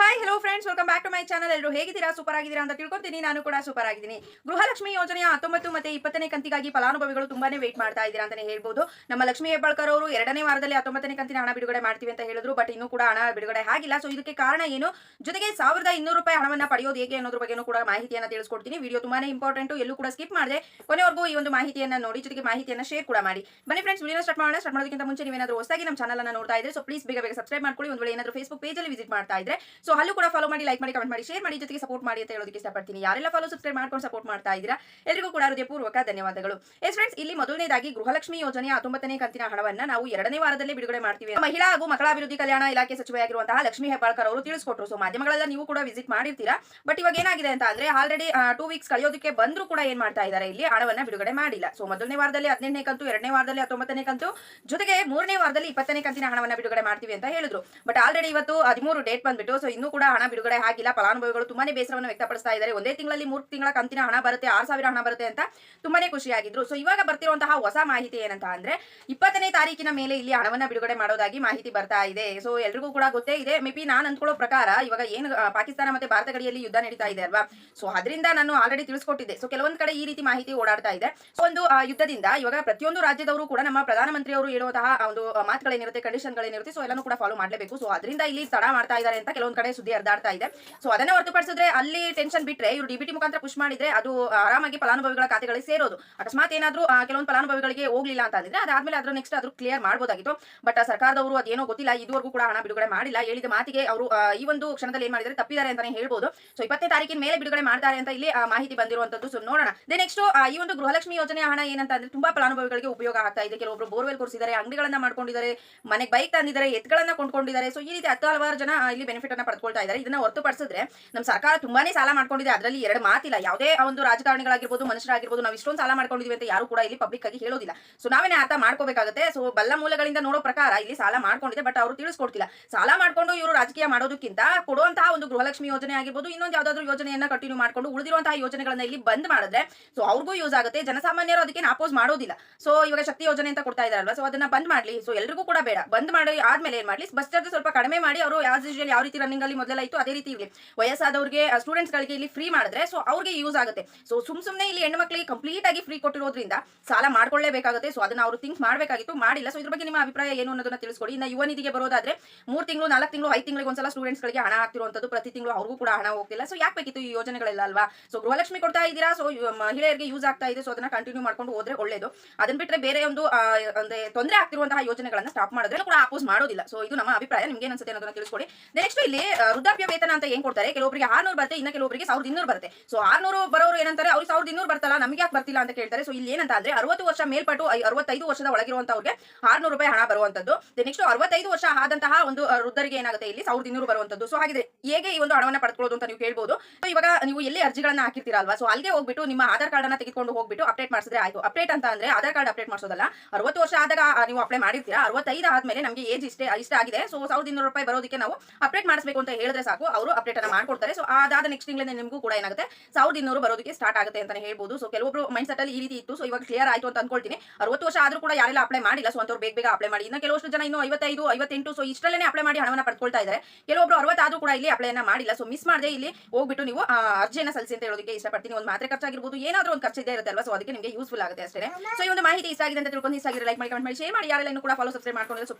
Hi hello friends welcome back to my channel ಎಲ್ಲರೂ ಹೇಗಿದ್ದೀರಾ? Super ಆಗಿದ್ದೀರಾ ಅಂತ ತಿಳ್ಕೊತೀನಿ. ನಾನು ಕೂಡ ಸೂಪರ್ ಆಗಿದ್ದೀನಿ. ಗೃಹಲಕ್ಷ್ಮಿ ಯೋಜನೆಯ ಹತ್ತೊಂಬತ್ತು ಮತ್ತೆ ಇಪ್ಪತ್ತನೇ ಕಂತಿಗಾಗಿ ಫಲಾನುಭವಿಗಳು ತುಂಬಾನೇ ವೇಟ್ ಮಾಡ್ತಾ ಇದ್ದೀರಾ ಅಂತಾನೆ ಹೇಳ್ಬೋದು. ನಮ್ಮ ಲಕ್ಷ್ಮಿ ಹೆಬ್ಬಾಳ್ಕರ್ ಅವರು ಎರಡನೇ ವಾರದಲ್ಲಿ ಹತ್ತೊಂಬತ್ತನೇ ಕಂತಿನ ಹಣ ಬಿಡುಗಡೆ ಮಾಡ್ತೀವಿ ಅಂತ ಹೇಳಿದ್ರು ಬಟ್ ಇನ್ನೂ ಕೂಡ ಹಣ ಬಿಡುಗಡೆ ಆಗಿಲ್ಲ. ಸೊ ಇದಕ್ಕೆ ಕಾರಣ ಏನು? ಜೊತೆಗೆ ಸಾವಿರದ ಇನ್ನೂರು ರೂಪಾಯಿ ಹಣವನ್ನ ಪಡೆಯೋದು ಹೇಗೆ ಅನ್ನೋದ್ರ ಬಗ್ಗೆನೂ ಕೂಡ ಮಾಹಿತಿಯನ್ನ ತಿಳಿಸ್ಕೊಡ್ತೀನಿ. ವಿಡಿಯೋ ತುಂಬಾನೇ ಇಂಪಾರ್ಟೆಂಟ್ ಎಲ್ಲೂ ಕೂಡ ಸ್ಕಿಪ್ ಮಾಡಿದೆ. ಕೊನೆವರೆಗೂ ಈ ಒಂದು ಮಾಹಿತಿಯನ್ನ ನೋಡಿ, ಜೊತೆಗೆ ಮಾಹಿತಿಯನ್ನ ಶೇರ್ ಕೂಡ ಮಾಡಿ. ಬನ್ನಿ ಫ್ರೆಂಡ್ಸ್ ವಿಡಿಯೋ ಸ್ಟಾರ್ಟ್ ಮಾಡೋಣ. ಸ್ಟಾರ್ಟ್ ಮಾಡೋದಕ್ಕಿಂತ ಮುಂಚೆ ನೀವೇನಾದರೂ ಹೊಸದಾಗಿ ನಮ್ಮ ಚಾನಲ್ ನೋಡ್ತಾ ಇದ್ರೆ ಸೊ ಪ್ಲೀಸ್ ಬೇಗ ಬೇಗ ಸಬ್ಸ್ಕ್ರೈಬ್ ಮಾಡ್ಕೊಳ್ಳಿ. ಒಂದು ವೇಳೆ ಏನಾದರೂ ಫೇಸ್ಬುಕ್ ಪೇಜಲ್ಲಿ ವಿಸಿಟ್ ಮಾಡ್ತಾ ಇದ್ರೆ ಅಲ್ಲೂ ಕೂಡ ಫಾಲೋ ಮಾಡಿ ಲೈಕ್ ಮಾಡಿ ಕಮೆಂಟ್ ಮಾಡಿ ಶೇರ್ ಮಾಡಿ, ಜೊತೆಗೆ ಸಪೋರ್ಟ್ ಮಾಡಿ ಅಂತ ಹೇಳೋದಕ್ಕೆ ಇಷ್ಟಪಡ್ತೀನಿ. ಯಾರೆಲ್ಲ ಫಾಲೋ ಸಬ್ಸ್ಕ್ರೈಬ್ ಮಾಡ್ಕೊಂಡು ಸಪೋರ್ಟ್ ಮಾಡ್ತಾ ಇದ್ದೀರಾ ಎಲ್ಲರಿಗೂ ಕೂಡ ಹೃದಯಪೂರ್ವಕ ಧನ್ಯವಾದಗಳು. ಎಸ್ ಫ್ರೆಂಡ್ಸ್ ಇಲ್ಲಿ ಮೊದಲನೇದಾಗಿ ಗೃಹಲಕ್ಷ್ಮಿ ಯೋಜನೆಯ ಹತ್ತೊಂಬತ್ತನೇ ಕಂತಿನ ಹಣವನ್ನ ನಾವು ಎರಡನೇ ವಾರದಲ್ಲಿ ಬಿಡುಗಡೆ ಮಾಡ್ತೀವಿ. ಮಹಿಳಾ ಹಾಗೂ ಮಕ್ಕಳ ಅಭಿವೃದ್ಧಿ ಕಲ್ಯಾಣ ಇಲಾಖೆ ಸಚಿವೆಯಾಗಿರುವಂತಹ ಲಕ್ಷ್ಮಿ ಹೆಬ್ಬಾಳ್ಕರ್ ಅವರು ತಿಳಿಸ್ಕೊಟ್ರು. ಸೊ ಮಾಧ್ಯಮಗಳೆಲ್ಲ ನೀವು ಕೂಡ ವಿಸಿಟ್ ಮಾಡಿರ್ತೀರಾ. ಬಟ್ ಇವಾಗ ಏನಾಗಿದೆ ಅಂತ ಅಂದ್ರೆ ಆಲ್ರೆಡಿ ಟೂ ವೀಕ್ಸ್ ಕಳೆಯೋದಕ್ಕೆ ಬಂದ್ರು ಕೂಡ ಏನ್ ಮಾಡ್ತಾ ಇದ್ದಾರೆ ಇಲ್ಲಿ, ಹಣವನ್ನ ಬಿಡುಗಡೆ ಮಾಡಿಲ್ಲ. ಸೊ ಮೊದಲನೇ ವಾರದಲ್ಲಿ ಹದಿನೆಂಟನೇ ಕಂತು, ಎರಡನೇ ವಾರದಲ್ಲಿ ಹತ್ತೊಂಬತ್ತನೇ ಕಂತು, ಜೊತೆಗೆ ಮೂರನೇ ವಾರದಲ್ಲಿ ಇಪ್ಪತ್ತನೇ ಕಂತಿನ ಹಣವನ್ನ ಬಿಡುಗಡೆ ಮಾಡ್ತೀವಿ ಅಂತ ಹೇಳಿದ್ರು. ಬಟ್ ಆಲ್ರೆಡಿ ಇವತ್ತು ಹದಿಮೂರು ಡೇಟ್ ಬಂದ್ಬಿಟ್ಟು ಸೊ ಇನ್ನೂ ಕೂಡ ಹಣ ಬಿಡುಗಡೆ ಆಗಿಲ್ಲ. ಫಲಾನುಭವಿಗಳು ತುಂಬಾನೇ ಬೇಸರವನ್ನು ವ್ಯಕ್ತಪಡಿಸ್ತಾ ಇದ್ದಾರೆ. ಒಂದೇ ತಿಂಗಳಲ್ಲಿ ಮೂರು ತಿಂಗಳ ಕಂತಿನ ಹಣ ಬರುತ್ತೆ, ಆರು ಸಾವಿರ ಹಣ ಬರುತ್ತೆ ಅಂತ ತುಂಬಾನೇ ಖುಷಿಯಾಗಿದ್ರು. ಸೊ ಇವಾಗ ಬರ್ತಿರುವಂತಹ ಹೊಸ ಮಾಹಿತಿ ಏನಂತ ಅಂದ್ರೆ, ಇಪ್ಪತ್ತನೇ ತಾರೀಕಿನ ಮೇಲೆ ಇಲ್ಲಿ ಹಣವನ್ನ ಬಿಡುಗಡೆ ಮಾಡೋದಾಗಿ ಮಾಹಿತಿ ಬರ್ತಾ ಇದೆ. ಸೊ ಎಲ್ರಿಗೂ ಕೂಡ ಗೊತ್ತೇ ಇದೆ. ಮೇ ಬಿ ನಾನು ಅಂದ್ಕೊಳ್ಳೋ ಪ್ರಕಾರ ಇವಾಗ ಏನು ಪಾಕಿಸ್ತಾನ ಮತ್ತೆ ಭಾರತ ಗಡಿಯಲ್ಲಿ ಯುದ್ಧ ನಡೀತಾ ಇದೆ ಅಲ್ವಾ? ಸೊ ಅದರಿಂದ ನಾನು ಆಲ್ರೆಡಿ ತಿಳಿಸ್ಕೊಟ್ಟಿದ್ದೆ. ಸೊ ಕೆಲವೊಂದು ಕಡೆ ಈ ರೀತಿ ಮಾಹಿತಿ ಓಡಾಡ್ತಾ ಇದೆ. ಒಂದು ಯುದ್ಧದಿಂದ ಇವಾಗ ಪ್ರತಿಯೊಂದು ರಾಜ್ಯದವರು ಕೂಡ ನಮ್ಮ ಪ್ರಧಾನಮಂತ್ರಿ ಅವರು ಹೇಳುವಂತಹ ಒಂದು ಮಾತುಗಳೇನಿರುತ್ತೆ ಕಂಡೀಷನ್ಗಳೇನಿರುತ್ತೆ ಸೊ ಎಲ್ಲನೂ ಕೂಡ ಫಾಲೋ ಮಾಡಲೇಬೇಕು. ಸೊ ಅದರಿಂದ ಇಲ್ಲಿ ತಡ ಮಾಡ್ತಾ ಇದ್ದಾರೆ ಅಂತ ಕೆಲವೊಂದು ಕಡೆ ಸುದ್ದಿ ಹರಿದಾಡ್ತಾ ಇದೆ. ಸೊ ಅದನ್ನ ಹೊರತುಪಡಿಸಿದ್ರೆ ಅಲ್ಲಿ ಟೆನ್ಷನ್ ಬಿಟ್ರೆ ಇವರು ಡಿಬಿಟಿ ಮುಖಾಂತರ ಪುಷ್ ಮಾಡಿದ್ರೆ ಅದು ಆರಾಮಾಗಿ ಫಲಾನುಭವಿಗಳ ಖಾತೆಗಳಿಗೆ ಸೇರೋದು. ಅಕಸ್ಮಾತ್ ಏನಾದರೂ ಕೆಲವೊಂದು ಫಲಾನುಭವಿಗಳಿಗೆ ಹೋಗ್ಲಿಲ್ಲ ಅಂತ ಅಂದ್ರೆ ಅದಾದ್ಮೇಲೆ ಅದ್ರ ನೆಕ್ಸ್ಟ್ ಅದ್ರ ಕ್ಲಿಯರ್ ಮಾಡಬಹುದಾಗಿತ್ತು ಬಟ್ ಸರ್ಕಾರದವರು ಅದೇನೋ ಗೊತ್ತಿಲ್ಲ, ಇದುವರೆಗೂ ಕೂಡ ಹಣ ಬಿಡುಗಡೆ ಮಾಡಿಲ್ಲ. ಹೇಳಿದ ಮಾತಿಗೆ ಅವರು ಈ ಒಂದು ಕ್ಷಣದಲ್ಲಿ ಏನ್ ಮಾಡಿದ್ರೆ ತಪ್ಪಿದ್ದಾರೆ ಅಂತಾನೆ ಹೇಳ್ಬೋದು. ಸೊ ಇಪ್ಪತ್ತನೇ ತಾರೀಕಿನ ಮೇಲೆ ಬಿಡುಗಡೆ ಮಾಡ್ತಾರೆ ಅಂತ ಇಲ್ಲಿ ಮಾಹಿತಿ ಬಂದಿರುವಂತದ್ದು. ಸೊ ನೋಡೋಣ. ದೇ ನೆಕ್ಸ್ಟ್ ಈ ಒಂದು ಗೃಹಲಕ್ಷ್ಮಿ ಯೋಜನೆ ಹಣ ಏನಂತ ಅಂದ್ರೆ ತುಂಬಾ ಫಲಾನುಭವಿಗಳಿಗೆ ಉಪಯೋಗ ಆಗ್ತಾ ಇದೆ. ಕೆಲವೊಬ್ರು ಬೋರ್ವೆಲ್ ಕೊಡಿಸಿದ್ದಾರೆ ಅಂಗಡಿಗಳನ್ನ ಮಾಡ್ಕೊಂಡಿದ್ದಾರೆ, ಮನೆಗೆ ಬೈಕ್ ತಂದಿದ್ದಾರೆ, ಎತ್ಗಳನ್ನ ಕೊಂಡ್ಕೊಂಡಿದ್ದಾರೆ. ಸೊ ಈ ರೀತಿ ಹತ್ತು ಹಲವಾರು ಜನ ಇಲ್ಲಿ ಬೆನಿಫಿಟ್ ಅನ್ನ ಪಡ್ಕೊಳ್ತಾ ಇದ್ದಾರೆ. ಇದನ್ನ ಹೊರತುಪಡಿಸಿದ್ರೆ ನಮ್ಮ ಸರ್ಕಾರ ತುಂಬಾನೇ ಸಾಲ ಮಾಡ್ಕೊಂಡಿದೆ. ಅದರಲ್ಲಿ ಎರಡು ಮಾತಿಲ್ಲ. ಯಾವುದೇ ಒಂದು ರಾಜಕಾರಣಿಗಳಾಗಿರ್ಬೋದು, ಮನುಷ್ಯರಾಗಿರ್ಬೋದು, ನಾವು ಇಷ್ಟೊಂದು ಸಾಲ ಮಾಡ್ಕೊಂಡಿದ್ವಿ ಅಂತ ಯಾರು ಕೂಡ ಇಲ್ಲಿ ಪಬ್ಲಿಕ್ ಆಗಿ ಹೇಳೋದಿಲ್ಲ. ಸೊ ನಾವೇನೇ ಅರ್ಥ ಮಾಡ್ಕೋಬೇಕಾಗುತ್ತೆ? ಸೊ ಬಲ್ಲ ಮೂಲಗಳಿಂದ ನೋಡೋ ಪ್ರಕಾರ ಇಲ್ಲಿ ಸಾಲ ಮಾಡ್ಕೊಂಡಿದೆ ಬಟ್ ಅವರು ತಿಳಿಸ್ಕೊಡ್ತಿಲ್ಲ. ಸಾಲ ಮಾಡ್ಕೊಂಡು ಇವರು ರಾಜಕೀಯ ಮಾಡೋದಕ್ಕಿಂತ ಕೊಡುವಂತಹ ಒಂದು ಗೃಹಲಕ್ಷ್ಮಿ ಯೋಜನೆ ಆಗಿರ್ಬೋದು, ಇನ್ನೊಂದು ಯಾವ್ದಾದ್ರು ಯೋಜನೆಯನ್ನ ಕಂಟಿನ್ಯೂ ಮಾಡ್ಕೊಂಡು ಉಳಿದಿರುವಂತಹ ಯೋಜನೆಗಳನ್ನ ಇಲ್ಲಿ ಬಂದ್ ಮಾಡಿದ್ರೆ ಸೊ ಅವ್ರಿಗೂ ಯೂಸ್ ಆಗುತ್ತೆ. ಜನಸಾಮಾನ್ಯರು ಅದಕ್ಕೆ ಅಪೋಸ್ ಮಾಡೋದಿಲ್ಲ. ಸೊ ಇವಾಗ ಶಕ್ತಿ ಯೋಜನೆ ಅಂತ ಕೊಡ್ತಾ ಇದಾರಲ್ವಾ? ಸೊ ಅದನ್ನ ಬಂದ್ ಮಾಡ್ಲಿ. ಸೊ ಎಲ್ರಿಗೂ ಕೂಡ ಬೇಡ. ಬಂದ್ ಮಾಡಿ, ಆದ್ಮೇಲೆ ಏನ್ ಮಾಡ್ಲಿ? ಬಸ್ ಚಾರ್ಜ್ ಸ್ವಲ್ಪ ಕಡಿಮೆ ಮಾಡಿ, ಅವರು ಯಾವ ಯಾವ ರೀತಿ ರನ್ನಿಂಗ್ ಅಲ್ಲಿ ಮೊದಲೆಲ್ಲ ಇತ್ತು ಅದೇ ರೀತಿ ಇಲ್ಲಿ ವಯಸ್ಸಾದವ್ರಿಗೆ ಸ್ಟೂಡೆಂಟ್ಸ್ ಗಳಿಗೆ ಇಲ್ಲಿ ಫ್ರೀ ಮಾಡಿದ್ರೆ ಸೊ ಅವ್ರಿಗೆ ಯೂಸ್ ಆಗುತ್ತೆ. ಸೊ ಸುಮ್ ಸುಮ್ನೆ ಇಲ್ಲಿ ಹೆಣ್ಣು ಮಕ್ಕಳಿಗೆ ಕಂಪ್ಲೀಟ್ ಆಗಿ ಫ್ರೀ ಕೊಟ್ಟಿರೋದ್ರಿಂದ ಸಾಲ ಮಾಡ್ಕೊಳ್ಳೇಬೇಕಾಗುತ್ತೆ. ಸೊ ಅದನ್ನ ಅವರು ಥಿಂಕ್ ಮಾಡಬೇಕಾಗಿತ್ತು. ಮಾಡಿಲ್ಲ. ಸೊ ಇದ್ರ ಬಗ್ಗೆ ನಿಮ್ಮ ಅಭಿಪ್ರಾಯ ಏನು ಅನ್ನೋದನ್ನ ತಿಳಿಸ್ಕೊಡಿ. ಇನ್ನು ಯುವ ನಿಧಿಗೆ ಬರೋದಾದ್ರೆ ಮೂರು ತಿಂಗಳು, ನಾಲ್ಕು ತಿಂಗಳು, ಐದು ತಿಂಗಳಿಗೆ ಒಂದ್ಸಲ ಸ್ಟೂಡೆಂಟ್ಸ್ ಗಳಿಗೆ ಹಣ ಆಗ್ತಿರುವಂತದ್ದು ಪ್ರತಿ ತಿಂಗಳು ಅವ್ರಿಗೂ ಕೂಡ ಹಣ ಹೋಗ್ತಿಲ್ಲ. ಸೊ ಯಾಕೆ ಬೇಕಿತ್ತು ಈ ಯೋಜನೆಗಳೆಲ್ಲ ಅಲ್ವಾ? ಸೊ ಗೃಹಲಕ್ಷ್ಮಿ ಕೊಡ್ತಾ ಇದ್ದೀರಾ? ಸೊ ಮಹಿಳೆಯರಿಗೆ ಯೂಸ್ ಆಗ್ತಾ ಇದೆ. ಸೊ ಅದನ್ನ ಕಂಟಿನ್ಯೂ ಮಾಡ್ಕೊಂಡು ಹೋದ್ರೆ ಒಳ್ಳೇದು. ಅದನ್ನ ಬಿಟ್ಟರೆ ಬೇರೆ ಒಂದು ಅಂದ್ರೆ ತೊಂದರೆ ಆಗ್ತಿರುವಂತಹ ಯೋಜನೆಗಳನ್ನ ಸ್ಟಾಪ್ ಮಾಡಿದ್ರೆ ಕೂಡ ಅಪೋಸ್ ಮಾಡೋದಿಲ್ಲ. ಸೊ ಇದು ನಮ್ಮ ಅಭಿಪ್ರಾಯ. ನಿಮ್ಗೆ ಅನ್ಸುತ್ತೆ ಅನ್ನೋದನ್ನ ತಿಳಿಸ್ಕೊಡಿ. ನೆಕ್ಸ್ಟ್ ಇಲ್ಲಿ ವೃದ್ಧಾಪ್ಯ ವೇತನ ಅಂತ ಏನ್ ಕೊಡ್ತಾರೆ? ಕೆಲವೊಬ್ಬರಿಗೆ ಆರ್ನೂರು ಬರುತ್ತೆ, ಇನ್ನ ಕೆಲವೊಬ್ಬರಿಗೆ ಸಾವಿರದ ಇನ್ನೂರು ಬರುತ್ತೆ. ಸೊ ಆರ್ನೂರು ಬರೋರು ಏನಂತಾರೆ, ಅವ್ರಿಗೆ ಸಾವಿರದ ಇನ್ನೂರು ಬರ್ತಲ್ಲ, ನಮಗೆ ಯಾಕೆ ಬರ್ತಿಲ್ಲ ಅಂತ ಕೇಳ್ತಾರೆ. ಸೊ ಇಲ್ಲಿ ಏನಂತ ಅಂದ್ರೆ, ಅರವತ್ತು ವರ್ಷ ಮೇಲ್ಪಟ್ಟು ಅರವತ್ತೈದು ವರ್ಷದ ಒಳಗಿರುವಂತವ್ರಿಗೆ ಆರ್ನೂರು ರೂಪಾಯಿ ಹಣ ಬರುವಂತದ್ದು. ನೆಕ್ಸ್ಟ್ ಅರವತ್ತೈದು ವರ್ಷ ಆದಂತಹ ಒಂದು ವೃದ್ಧರಿಗೆ ಏನಾಗುತ್ತೆ? ಇಲ್ಲಿ ಸಾವಿರದ ಇನ್ನೂರು ಬರುವಂತದ್ದು. ಸೊ ಹಾಗೆ ಹೇಗೆ ಈ ಒಂದು ಹಣವನ್ನ ಪಡ್ಕೊಳ್ಳೋದು ಅಂತ ನೀವು ಕೇಳ್ಬೋದು. ಸೊ ಇವಾಗ ನೀವು ಎಲ್ಲಿ ಅರ್ಜಿಗಳನ್ನ ಹಾಕಿರ್ತೀರಾ ಅಲ್ವಾ ಸೊ ಅಲ್ಲಿಗೆ ಹೋಗ್ಬಿಟ್ಟು ನಿಮ್ಮ ಆಧಾರ್ ಕಾರ್ಡ್ ಅನ್ನ ತೆಗೆದುಕೊಂಡು ಹೋಗ್ಬಿಟ್ಟು ಅಪ್ಡೇಟ್ ಮಾಡಿಸಿದ್ರೆ ಆಯ್ತು. ಅಪ್ಡೇಟ್ ಅಂತ ಅಂದ್ರೆ ಆಧಾರ್ ಕಾರ್ಡ್ ಅಪ್ಡೇಟ್ ಮಾಡಿಸೋದಲ್ಲ. ಅರವತ್ತು ವರ್ಷ ಆದಾಗ ನೀವು ಅಪ್ಲೈ ಮಾಡಿರ್ತೀರಾ? ಅರವತ್ತೈದು ಆದ್ಮೇಲೆ ನಮಗೆ ಏಜ್ ಇಷ್ಟೇ, ಇಷ್ಟ ಆಗಿದೆ. ಸೊ ಸಾವಿರದ ಇನ್ನೂರು ರೂಪಾಯಿ ಬರೋದಕ್ಕೆ ನಾವು ಅಪ್ಡೇಟ್ ಮಾಡಿಸಬೇಕು ಅಂತ ಹೇಳಿದ್ರೆ ಸಾಕು, ಅವರು ಅಪ್ಡೇಟ್ ಅನ್ನ ಮಾಡ್ಕೊಡ್ತಾರೆ. ಸೊ ಅದಾದ ನೆಕ್ಸ್ಟ್ ತಿಂಗಳಿಂದ ನಿಮಗೂ ಕೂಡ ಏನಾಗುತ್ತೆ, ಸಾವಿರದ ಇನ್ನೂರು ಬರೋದಕ್ಕೆ ಸ್ಟಾರ್ಟ್ ಆಗುತ್ತೆ ಅಂತ ಹೇಳ್ಬೋದು. ಸೊ ಕೆಲವೊಬ್ಬರು ಮೈಂಡ್ ಸೆಟ್ ಅಲ್ಲಿ ಈ ರೀತಿ ಇತ್ತು. ಸೊ ಇವಾಗ ಕ್ಲಿಯರ್ ಆಯ್ತು ಅಂತ ಅನ್ಕೊಳ್ತೀನಿ. ಅರವತ್ತು ವರ್ಷ ಆದ್ರೂ ಕೂಡ ಯಾರೆಲ್ಲ ಅಪ್ಲೈ ಮಾಡಿಲ್ಲ ಸೊ ಅಂತವ್ರು ಬೇಗ ಬೇಗ ಅಪ್ಲೈ ಮಾಡಿ. ಇನ್ನು ಕೆಲವಷ್ಟು ಜನ ಇನ್ನು ಐವತ್ತೈದು, ಐವತ್ತೆಂಟು ಸೊ ಇಷ್ಟರಲ್ಲೇ ಅಪ್ಲೈ ಮಾಡಿ ಹಣವನ್ನು ಪಡ್ಕೊಳ್ತಾ ಇದ್ದಾರೆ ಕೆಲವೊಬ್ರು ಅರವತ್ತಾದ್ರೂ ಕೂಡ ಇಲ್ಲಿ ಅಪ್ಲೈನ ಮಾಡಿಲ್ಲ. ಸೊ ಮಿಸ್ ಮಾಡದೆ ಇಲ್ಲಿ ಹೋಗ್ಬಿಟ್ಟು ನೀವು ಅರ್ಜಿಯನ್ನು ಸಲ್ಲಿಸಿ ಅಂತ ಹೇಳೋದಕ್ಕೆ ಇಷ್ಟಪಡ್ತೀನಿ. ಒಂದು ಮಾತ್ರೆ ಖರ್ಚಾಗಿರ್ಬೋದು, ಏನಾದರೂ ಒಂದು ಖರ್ಚು ಇದ್ದೇ ಇರುತ್ತೆ ಅಲ್ವಾ? ಸೊ ಅದಕ್ಕೆ ನಿಮಗೆ ಯೂಸ್ಫುಲ್ ಆಗುತ್ತೆ ಅಷ್ಟೇ ಸೊ ಈ ಒಂದು ಮಾಹಿತಿ ಇಷ್ಟ ಆಗಿದೆ ಅಂತ ತಿಳ್ಕೊಂಡು ಇಷ್ಟ ಆಗಿದೆ ಲೈಕ್ ಮಾಡಿ ಕಮೆಂಟ್ ಮಾಡಿ ಶೇರ್ ಮಾಡಿ. ಯಾರೆಲ್ಲ ಕೂಡ ಫಾಲೋ ಸಬ್ಸ್ಕ್ರೈಬ್ ಮಾಡ್ಕೊಂಡು ಸೊ